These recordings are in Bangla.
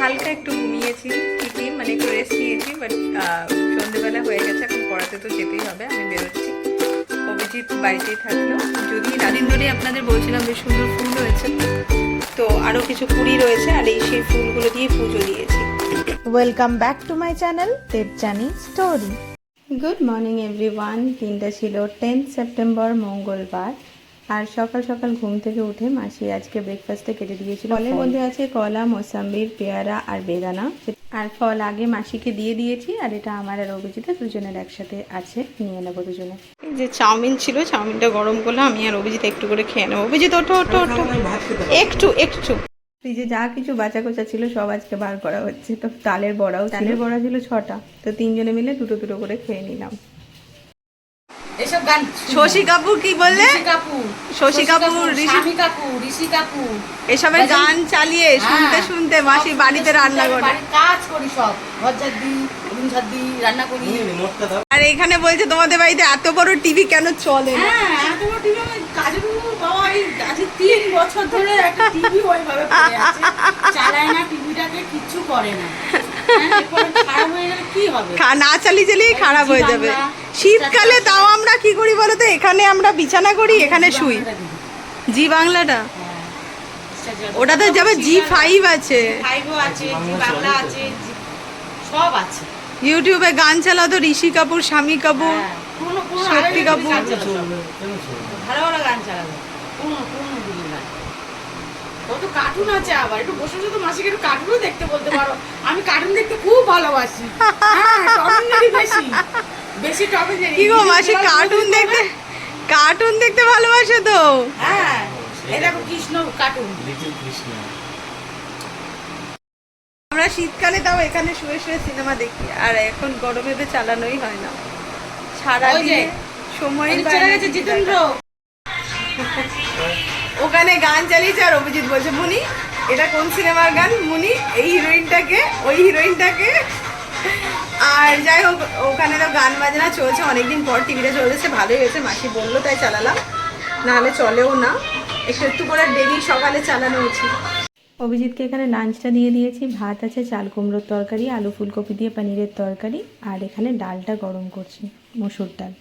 হালকা একটু ঘুমিয়েছি ঠিকই মানে একটু রেস্ট নিয়েছি বাট সন্ধেবেলা হয়ে গেছে এখন পড়াতে তো যেতেই হবে আমি বেরোচ্ছি। অভিজিৎ বাড়িতেই থাকল। যদি রাদিন ধরে আপনাদের বলছিলাম বেশ সুন্দর ফুল রয়েছে তো আরও কিছু কুড়ি রয়েছে আর এই সেই ফুলগুলো দিয়ে পুজো দিয়েছি। Welcome back to my channel Debjani story good morning everyone দিনটা ছিল টেন্থ সেপ্টেম্বর মঙ্গলবার। আর সকাল সকাল ঘুম থেকে উঠে মাসি আজকে ব্রেকফাস্টে কেটে দিয়েছিল। ফলের মধ্যে আছে কলা মোসাম্বির পেয়ারা আর বেদানা। আর ফল আগে মাসিকে দিয়ে দিয়েছি আর এটা আমার আর অভিজিতের দুজনের একসাথে আছে নিয়ে নেব দুজনে। এই যে চাউমিন ছিল চাউমিনটা গরম করলে আমি আর অভিজিৎ একটু করে খেয়ে নেব। অভিজিৎ ওঠো ওঠো ওঠো। একটু একটু। ফ্রিজে যা কিছু বাঁচা কোচা ছিল সব আজকে বার করা হচ্ছে। তো তালের বড়াও তালের বড়া ছিল ছটা। তো তিনজনে মিলে দুটো দুটো করে খেয়ে নিলাম। এসব গান শশী কাপুর কি বললে? ঋষি কাপুর। শশী কাপুর, ঋষি- কাপুর ঋষি কাপুর। এসবের গান চালিয়ে শুনতে হ্যাঁ। শুনতে মাসি বাড়িতে রান্না করে কাজ করি সব। ঘর ঝাড় দিই রান্না করি। আর এখানে বলছে তোমাদের বাড়িতে এত বড় টিভি কেন চলে না? হ্যাঁ এত বড় টিভি কাজের বাবা এই আজ তিন বছর ধরে একটা টিভি ওইভাবে পড়ে আছে। চালায় না টিভিটাকে কিচ্ছু করে না। হ্যাঁ, হয়ে না চালিয়ে চালিয়ে খারাপ হয়ে যাবে। শীতকালে তাও আমরা কি করি বলো তো? এখানে আমরা বিছানা করি এখানে শুই। জি বাংলাটা। ওটাতে যাবে জি ফাইভ আছে ফাইভও আছে। জি বাংলা আছে জি- সব আছে। ইউটিউবে গান চালাতো ঋষি কাপুর স্বামী কাপুর হ্যাঁ, শক্তি কাপুর। ভালো ভালো গান চালাবে কত কার্টুন আছে আবার একটু বসে বসে তো মাসিকে একটু কার্টুনও দেখতে বলতে পারো। আমি কার্টুন দেখতে খুব ভালোবাসি। হ্যাঁ, বেশি। বেশি জেরি কি গো মাসি কার্টুন দেখতে কার্টুন দেখতে ভালোবাসে তো। হ্যাঁ এই দেখো কৃষ্ণ কার্টুন আমরা শীতকালে তাও এখানে শুয়ে শুয়ে সিনেমা দেখি আর এখন গরমে তো চালানোই হয় না। সারা ওই সময় চলে গেছে জিতেন্দ্র। ওখানে গান চালিয়েছে আর অভিজিৎ বলছে, মুনি, এটা কোন সিনেমার গান? মুনি, এই হিরোইনটাকে, ওই হিরোইনটাকে। আর যাই হোক, ওখানে তো গান বাজনা চলছে, অনেকদিন পর টিভিটা চলেছে ভালোই হয়েছে, মাসি বলল, তাই চালালাম, নাহলে চলেও না। একটু একটু করে ডেলি সকালে চালানো উচিত। অভিজিৎকে এখানে লাঞ্চটা দিয়ে দিয়েছি, ভাত আছে, চাল কুমড়োর তরকারি, আলু ফুলকপি দিয়ে পনিরের তরকারি, আর এখানে ডালটা গরম করছি, মসুর ডাল।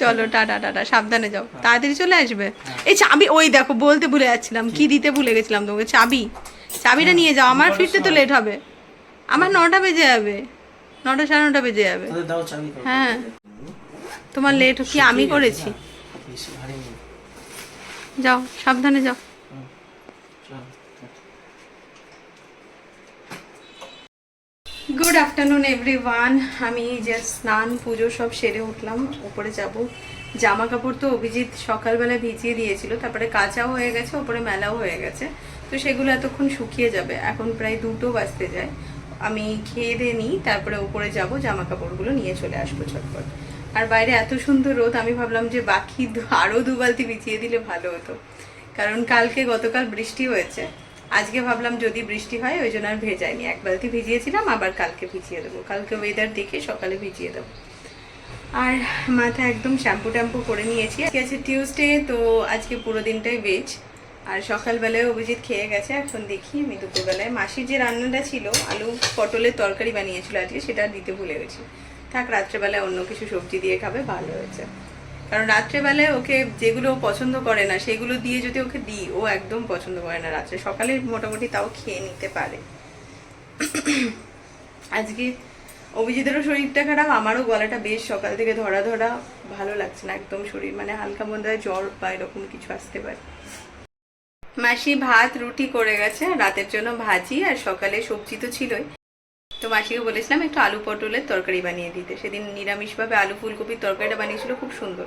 চলো টাটা টাটা সাবধানে যাও। তাড়াতাড়ি চলে আসবে। এই চাবি ওই দেখো বলতে ভুলে যাচ্ছিলাম কি দিতে ভুলে গেছিলাম তোমাকে চাবি। চাবিটা নিয়ে যাও আমার ফিরতে তো লেট হবে। আমার নটা বেজে যাবে। নটা সাড়ে নটা বেজে যাবে। হ্যাঁ। তোমার লেট কি আমি করেছি। যাও সাবধানে যাও চল। গুড আফটারনুন এভরিওয়ান আমি যে স্নান, পুজো সব সেরে উঠলাম, উপরে যাব। জামা কাপড় তো অভিজিৎ সকালবেলা ভিজিয়ে দিয়েছিল, তারপরে কাঁচাও হয়ে গেছে, ওপরে মেলাও হয়ে গেছে। তো সেগুলো এতক্ষণ শুকিয়ে যাবে। এখন প্রায় দুটো বাজতে যায়। আমি খেয়ে দিয়ে নিই, তারপরে উপরে যাব জামা কাপড়গুলো নিয়ে চলে আসব ছটপট আর বাইরে এত সুন্দর রোদ, আমি ভাবলাম যে বাকি আরও আরও দু বালতি বিছিয়ে দিলে ভালো হতো। কারণ কালকে গতকাল বৃষ্টি হয়েছে। আজকে ভাবলাম যদি বৃষ্টি হয়, ওই জন্য আর ভেজাইনি। এক বালতি ভিজিয়েছিলাম, আবার কালকে ভিজিয়ে দেবো। কালকে ওয়েদার দেখে সকালে ভিজিয়ে দেবো। আর মাথা একদম শ্যাম্পু ট্যাম্পু করে নিয়েছি। আজকে আছে টিউসডে তো আজকে পুরো দিনটাই ভেজ আর সকালবেলায় অভিজিৎ খেয়ে গেছে, এখন দেখি আমি দুপুরবেলায়। মাসির যে রান্নাটা ছিল, আলু পটলের তরকারি বানিয়েছিল আজকে, সেটা দিতে ভুলে গেছি। থাক, রাত্রেবেলায় অন্য কিছু সবজি দিয়ে খাবে, ভালো হয়েছে। কারণ রাত্রেবেলায় ওকে যেগুলো পছন্দ করে না, সেগুলো দিয়ে যদি ওকে দিই, ও একদম পছন্দ করে না রাত্রে। সকালে মোটামুটি তাও খেয়ে নিতে পারে। আজকে অভিজিতেরও শরীরটা খারাপ, আমারও গলাটা বেশ সকাল থেকে ধরা ধরা, ভালো লাগছে না একদম শরীর মানে হালকা মধ্যে জ্বর বা এরকম কিছু আসতে পারে। মাসি ভাত রুটি করে গেছে, রাতের জন্য ভাজি, আর সকালে সবজি তো ছিলই। তো মাসিকে বলেছিলাম একটু আলু পটলের তরকারি বানিয়ে দিতে। সেদিন নিরামিষভাবে আলু ফুলকপির তরকারিটা বানিয়েছিল, খুব সুন্দর।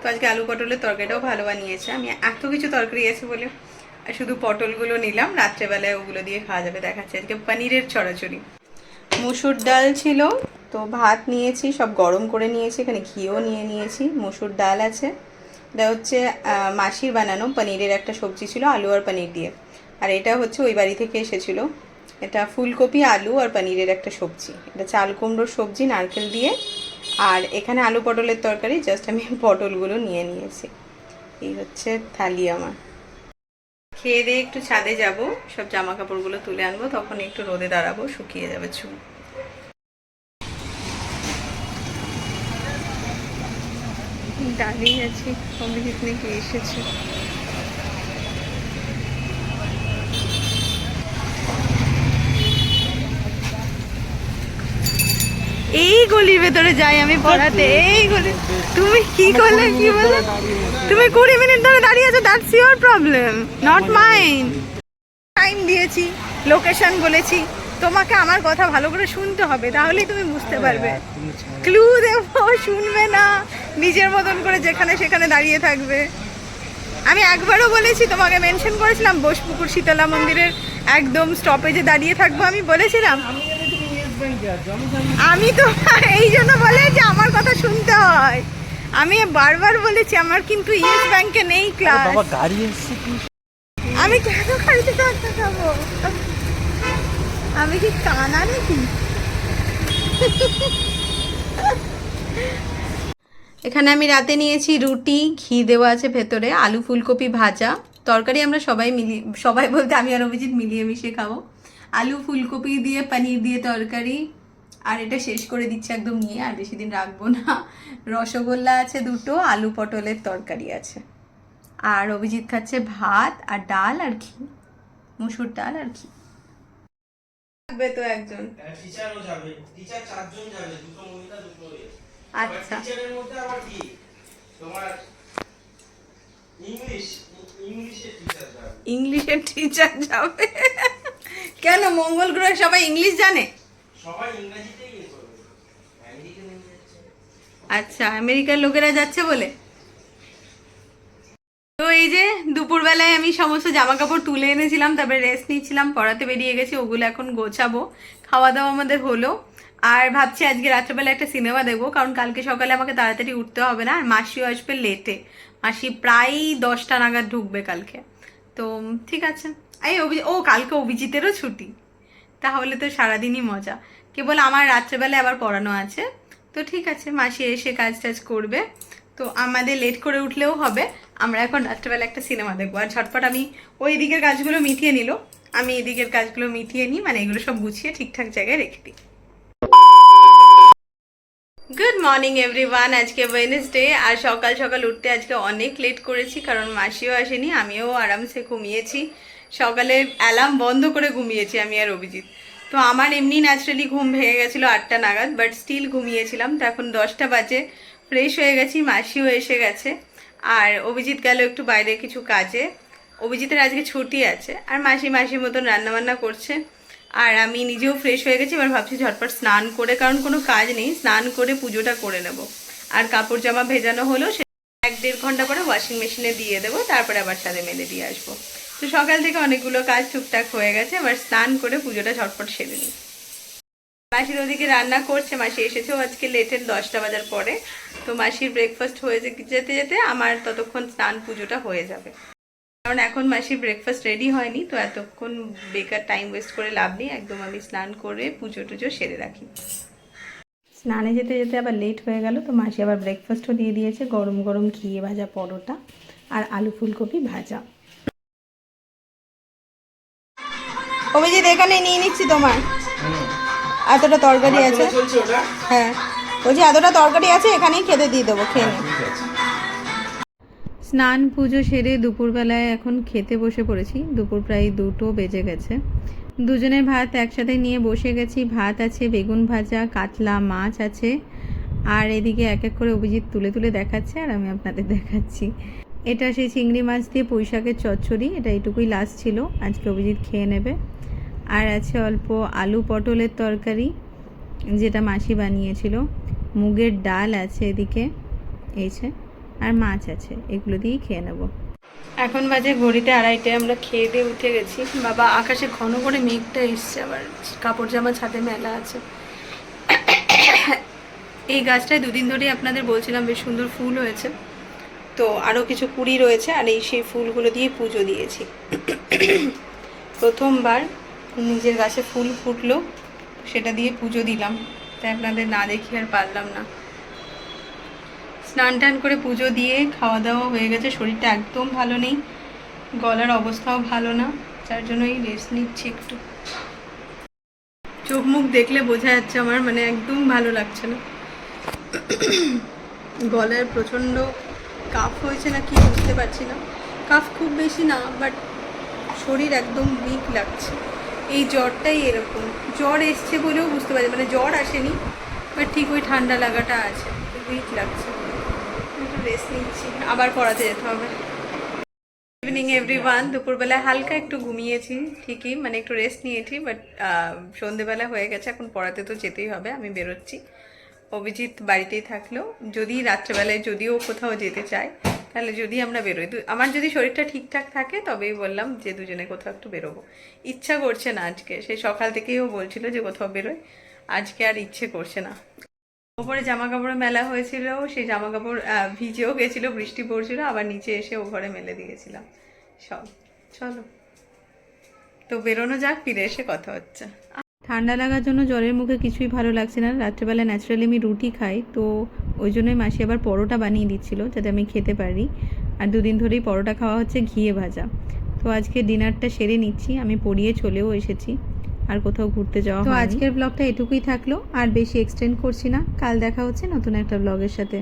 তো আজকে আলু পটলের তরকারিটাও ভালো বানিয়েছে। আমি এত কিছু তরকারি আছে বলে শুধু পটলগুলো নিলাম, রাত্রেবেলায় ওগুলো দিয়ে খাওয়া যাবে। দেখাচ্ছে আজকে পনিরের ছড়াছড়ি মুসুর ডাল ছিল, তো ভাত নিয়েছি, সব গরম করে নিয়েছি, এখানে ঘিও নিয়ে নিয়েছি, মুসুর ডাল আছে। এটা হচ্ছে মাসির বানানো পনিরের একটা সবজি ছিল, আলু আর পনির দিয়ে। আর এটা হচ্ছে ওই বাড়ি থেকে এসেছিল। এটা ফুলকপি, আলু আর পনিরের একটা সবজি। এটা চাল কুমড়োর সবজি, নারকেল দিয়ে। আর এখানে আলু পটলের তরকারি, জাস্ট আমি পটলগুলো নিয়ে নিয়েছি। এই হচ্ছে থালি আমার। খেয়ে দিয়ে একটু ছাদে যাব, সব জামা কাপড়গুলো তুলে আনব, তখন একটু রোদে দাঁড়াবো, শুকিয়ে যাবে চুল। দাঁড়িয়ে আছি, অভিজিৎ নাকি এসেছে। এই গলির ভেতরে যাই আমি পড়াতে এই গলি তুমি কি করলে কি বলে? তুমি কুড়ি মিনিট ধরে দাঁড়িয়ে আছো that's your problem not mine time দিয়েছি লোকেশন বলেছি তোমাকে আমার কথা ভালো করে শুনতে হবে তাহলেই তুমি বুঝতে পারবে। ক্লু দেব শুনবে না নিজের মতন করে যেখানে সেখানে দাঁড়িয়ে থাকবে। আমি একবারও বলেছি তোমাকে মেনশন করেছিলাম বোসপুকুর শীতলা মন্দিরের একদম স্টপেজে দাঁড়িয়ে থাকব আমি বলেছিলাম? আমি তো এই জন্য বলে যে আমার কথা শুনতে হয়। আমি বারবার বলেছি আমার কিন্তু ইয়েস ব্যাংকে নেই ক্লাস বাবা গাড়ি এসছে কি? আমি কেন গাড়িতে টাকা খাব আমি কি কানা নাকি? এখানে আমি রাতে নিয়েছি রুটি ঘি দেওয়া আছে ভেতরে আলু ফুলকপি ভাজা। তরকারি আমরা সবাই মিলিয়ে সবাই বলতে আমি আর অভিজিৎ মিলিয়ে মিশিয়ে খাব। আলু ফুলকপি দিয়ে পনির দিয়ে তরকারি। আর এটা শেষ করে দিচ্ছে একদম নিয়ে আর বেশি দিন রাখব না। রসগোল্লা আছে দুটো আলু পটলের তরকারি আছে। আর অভিজিৎ খাচ্ছে ভাত আর ডাল আর ঘি। মুসুর ডাল আর ঘি। থাকবে তো একজন। টিচারও যাবে। টিচার চারজন যাবে দুটো মহিলা দুটো আচ্ছা। টিচারের মধ্যে আবার কি? তোমার ইংলিশ ইংলিশের টিচার যাবে। ইংলিশের টিচার যাবে। কেন মঙ্গল গ্রহে সবাই ইংলিশ জানে? সবাই ইংরেজিতেই ইয়ে আচ্ছা আমেরিকার লোকেরা যাচ্ছে বলে? তো এই যে দুপুরবেলায় আমি সমস্ত জামা কাপড় তুলে এনেছিলাম তারপরে রেস্ট নিচ্ছিলাম পড়াতে বেরিয়ে গেছি ওগুলো এখন গোছাবো। খাওয়া দাওয়া আমাদের হলো। আর ভাবছি আজকে রাত্রেবেলা একটা সিনেমা দেখব কারণ কালকে সকালে আমাকে তাড়াতাড়ি উঠতে হবে না আর মাসিও আসবে লেটে মাসি প্রায় দশটা নাগাদ ঢুকবে কালকে। তো ঠিক আছে। এই ও কালকে অভিজিতেরও ছুটি। তাহলে তো সারাদিনই মজা। কেবল আমার রাত্রেবেলায় আবার পড়ানো আছে। তো ঠিক আছে, মাসি এসে কাজ টাজ করবে। তো আমাদের লেট করে উঠলেও হবে। আমরা এখন রাত্রেবেলা একটা সিনেমা দেখব। আর ঝটপট আমি ওই দিকের কাজগুলো মিটিয়ে নিল। আমি এদিকের কাজগুলো মিটিয়ে নিই মানে এগুলো সব গুছিয়ে ঠিকঠাক জায়গায় রেখে দিই। গুড মর্নিং এভরিওয়ান আজকে ওয়েনেসডে আর সকাল সকাল উঠতে আজকে অনেক লেট করেছি, কারণ মাসিও আসেনি, আমিও আরামসে ঘুমিয়েছি। সকালে অ্যালার্ম বন্ধ করে ঘুমিয়েছি আমি আর অভিজিৎ। তো আমার এমনি ন্যাচারালি ঘুম ভেঙে গেছিল আটটা নাগাদ বাট স্টিল ঘুমিয়েছিলাম। তো এখন দশটা বাজে ফ্রেশ হয়ে গেছি, মাসিও এসে গেছে। আর অভিজিৎ গেল একটু বাইরে কিছু কাজে। অভিজিতের আজকে ছুটি আছে, আর মাসি মাসির মতন রান্নাবান্না করছে। আর আমি নিজেও ফ্রেশ হয়ে গেছি, এবার ভাবছি ঝটপট স্নান করে, কারণ কোনো কাজ নেই, স্নান করে পুজোটা করে নেব। আর কাপড় জামা ভেজানো হলো, সে এক দেড় ঘণ্টা পরে ওয়াশিং মেশিনে দিয়ে দেবো, তারপরে আবার সাথে মেলে দিয়ে আসব। তো সকাল থেকে অনেকগুলো কাজ টুকটাক হয়ে গেছে, এবার স্নান করে পুজোটা ঝটপট সেরে নিই। মাসির ওদিকে রান্না করছে, মাসি এসেছেও আজকে লেটের দশটা বাজার পরে। তো মাসির ব্রেকফাস্ট হয়ে যেতে যেতে আমার ততক্ষণ স্নান পুজোটা হয়ে যাবে। কারণ এখন মাসির ব্রেকফাস্ট রেডি হয়নি, তো এতক্ষণ বেকার টাইম ওয়েস্ট করে লাভ নেই, একদম আমি স্নান করে পুজো টুজো সেরে রাখি। স্নানে যেতে যেতে আবার লেট হয়ে গেল, তো মাসি আবার ব্রেকফাস্টও দিয়ে দিয়েছে, গরম গরম ঘিয়ে ভাজা পরোটা আর আলু ফুলকপি ভাজা। অভিজিৎ এখানে নিয়ে নিচ্ছি তোমার। এতটা তরকারি আছে। হ্যাঁ। বলছি এতটা তরকারি আছে এখানেই খেতে দিয়ে দেবো খেয়ে আছে। স্নান পুজো সেরে দুপুরবেলায় এখন খেতে বসে পড়েছি। দুপুর প্রায় দুটো বেজে গেছে। দুজনের ভাত একসাথে নিয়ে বসে গেছি। ভাত আছে বেগুন ভাজা কাতলা মাছ আছে। আর এদিকে এক এক করে অভিজিৎ তুলে তুলে দেখাচ্ছে আর আমি আপনাদের দেখাচ্ছি। এটা সেই চিংড়ি মাছ দিয়ে পুঁই শাকের চচ্চড়ি। এটা এইটুকুই লাস্ট ছিল। আজকে অভিজিৎ খেয়ে নেবে। আর আছে অল্প আলু পটলের তরকারি, যেটা মাসি বানিয়েছিল। মুগের ডাল আছে এদিকে, এই যে, আর মাছ আছে, এগুলো দিয়েই খেয়ে নেব। এখন বাজে ঘড়িতে আড়াইটায়, আমরা খেয়ে দিয়ে উঠে গেছি। বাবা, আকাশে ঘন করে মেঘটা এসছে, আবার কাপড় জামা ছাদে মেলা আছে। এই গাছটায় দুদিন ধরেই আপনাদের বলছিলাম, বেশ সুন্দর ফুল হয়েছে। তো আরও কিছু কুড়ি রয়েছে, আর এই সেই ফুলগুলো দিয়ে পুজো দিয়েছি। প্রথমবার নিজের গাছে ফুল ফুটলো, সেটা দিয়ে পুজো দিলাম। তাই আপনাদের না দেখি আর পারলাম না। স্নান টান করে পুজো দিয়ে খাওয়া দাওয়া হয়ে গেছে, শরীরটা একদম ভালো নেই, গলার অবস্থাও ভালো না, যার জন্যই রেস্ট নিচ্ছি একটু। চোখ মুখ দেখলে বোঝা যাচ্ছে আমার মানে একদম ভালো লাগছে না। গলার প্রচণ্ড কাফ হয়েছে না কি বুঝতে পারছি না। কাফ খুব বেশি না বাট শরীর একদম উইক লাগছে। এই জ্বরটাই এরকম। জ্বর এসছে বলেও বুঝতে পারছি মানে জ্বর আসেনি বাট ঠিক ওই ঠান্ডা লাগাটা আছে উইক লাগছে। একটু রেস্ট নিচ্ছি, আবার পড়াতে যেতে হবে। ইভিনিং এভরিওয়ান দুপুরবেলা হালকা একটু ঘুমিয়েছি, ঠিকই মানে একটু রেস্ট নিয়েছি বাট সন্ধেবেলা হয়ে গেছে, এখন পড়াতে তো যেতেই হবে, আমি বেরোচ্ছি। অভিজিৎ বাড়িতেই থাকল, যদি রাত্রেবেলায় যদিও কোথাও যেতে চায় তাহলে যদি আমরা বেরোই আমার যদি শরীরটা ঠিকঠাক থাকে, তবেই বললাম যে দুজনে কোথাও একটু বেরোবো। ইচ্ছা করছে না আজকে। সেই সকাল থেকেই ও বলছিল যে কোথাও বেরোয় আজকে আর ইচ্ছে করছে না। ওপরে জামা কাপড়ের মেলা হয়েছিল, সেই জামা কাপড় ভিজেও গেছিল, বৃষ্টি পড়ছিল, আবার নিচে এসে ও ঘরে মেলে দিয়েছিলাম। সব। চলো। তো বেরোনো যাক, ফিরে এসে কথা হচ্ছে। ঠান্ডা লাগার জন্য জ্বরের মুখে কিছুই ভালো লাগছে না। রাত্রেবেলা ন্যাচারালি আমি রুটি খাই তো ওই জন্যই মাসি আবার পরোটা বানিয়ে দিচ্ছিল যাতে আমি খেতে পারি। আর দুদিন ধরেই পরোটা খাওয়া হচ্ছে ঘিয়ে ভাজা। তো আজকে ডিনারটা সেরে নিচ্ছি আমি পড়িয়ে চলেও এসেছি আর কোথাও ঘুরতে যাওয়া তো আজকের ব্লগটা এটুকুই থাকল আর বেশি এক্সটেন্ড করছি না। কাল দেখা হচ্ছে নতুন একটা ব্লগের সাথে।